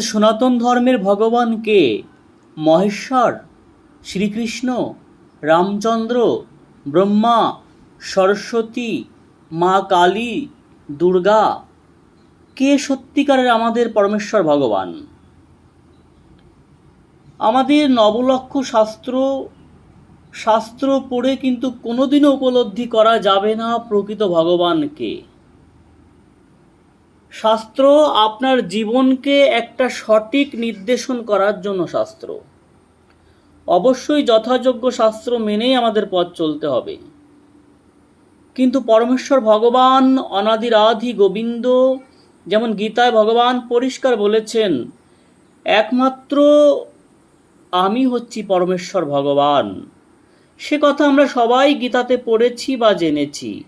সনাতন ধর্মের ভগবান কে? মহেশ্বর, শ্রীকৃষ্ণ, রামচন্দ্র, ব্রহ্মা, সরস্বতী, মা কালী, দুর্গা। কে সত্যিকারের আমাদের পরমেশ্বর ভগবান? আমাদের নবলক্ষ শাস্ত্র শাস্ত্র পড়ে কিন্তু কোনোদিনও উপলব্ধি করা যাবে না প্রকৃত ভগবানকে শাস্ত্র আপনার জীবনকে একটা সঠিক নির্দেশন করার জন্য শাস্ত্র। অবশ্যই যথাযোগ্য শাস্ত্র মেনেই আমাদের পথ চলতে হবে। কিন্তু পরমেশ্বর ভগবান, অনাদিরাধি গোবিন্দ, যেমন গীতায় ভগবান পরিষ্কার বলেছেন, একমাত্র আমি হচ্ছি পরমেশ্বর ভগবান। সে কথা আমরা সবাই গীতাতে পড়েছি বা জেনেছি।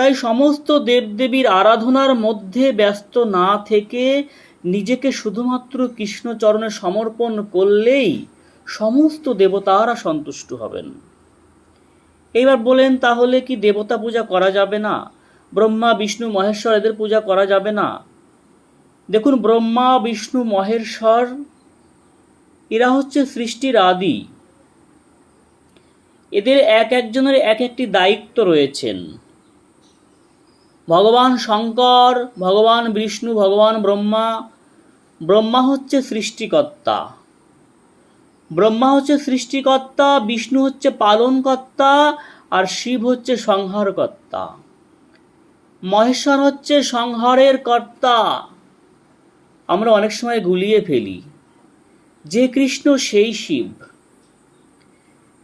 তাই সমস্ত দেবদেবীর আরাধনার মধ্যে ব্যস্ত না থেকে নিজেকে শুধুমাত্র কৃষ্ণচরণে সমর্পণ করলেই সমস্ত দেবতারা সন্তুষ্ট হবেন। এইবার বলেন, তাহলে কি দেবতা পূজা করা যাবে না? ব্রহ্মা, বিষ্ণু, মহেশ্বর এদের পূজা করা যাবে না? দেখুন, ব্রহ্মা, বিষ্ণু, মহেশ্বর, এরা হচ্ছে সৃষ্টির আদি। এদের এক একজনের এক একটি দায়িত্ব রয়েছেন। ভগবান শঙ্কর, ভগবান বিষ্ণু, ভগবান ব্রহ্মা। ব্রহ্মা হচ্ছে সৃষ্টিকর্তা। ব্রহ্মা হচ্ছে সৃষ্টিকর্তা, বিষ্ণু হচ্ছে পালনকর্তা, আর শিব হচ্ছে সংহারকর্তা। মহেশ্বর হচ্ছে সংহারের কর্তা। আমরা অনেক সময় গুলিয়ে ফেলি। যে কৃষ্ণ সেই শিব।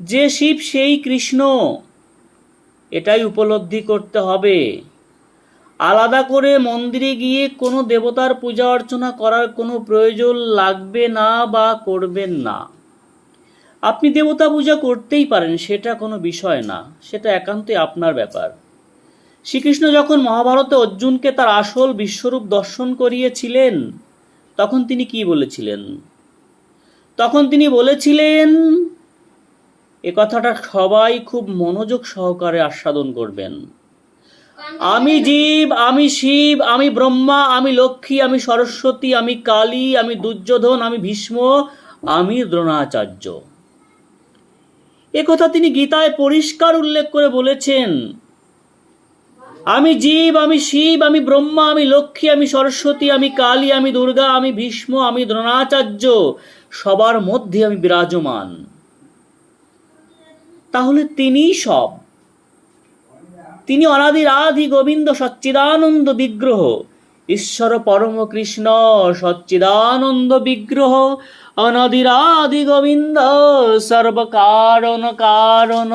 যে শিব সেই কৃষ্ণ। এটাই উপলব্ধি করতে হবে। আলাদা করে মন্দিরে গিয়ে কোনো দেবতার পূজা অর্চনা করার কোনো প্রয়োজন লাগবে না বা করবেন না। আপনি দেবতা পূজা করতেই পারেন, সেটা কোনো বিষয় না সেটা একান্তই আপনার ব্যাপার। শ্রীকৃষ্ণ যখন মহাভারতে অর্জুনকে তার আসল বিশ্বরূপ দর্শন করিয়েছিলেন, তখন তিনি কি বলেছিলেন? তখন তিনি বলেছিলেন, এ কথাটা সবাই খুব মনোযোগ সহকারে আস্বাদন করবেন। আমি জীব, আমি শিব, আমি ব্রহ্মা, আমি লক্ষ্মী, আমি সরস্বতী, আমি কালী, আমি দুর্যোধন, আমি ভীষ্ম, আমি দ্রোণাচার্য। কথা তিনি গীতায় পরিষ্কার উল্লেখ করে বলেছেন, আমি জীব, আমি শিব, আমি ব্রহ্মা, আমি লক্ষ্মী, আমি সরস্বতী, আমি কালী, আমি দুর্গা, আমি ভীষ্ম, আমি দ্রোণাচার্য, সবার মধ্যে আমি বিরাজমান। তাহলে তিনিই সব। তিনি অনাদির আদি গোবিন্দ সচ্চিদানন্দ বিগ্রহ। ঈশ্বর পরম কৃষ্ণ সচ্চিদানন্দ বিগ্রহ। অনাদিরাধি গোবিন্দ সর্বকারণ কারণ।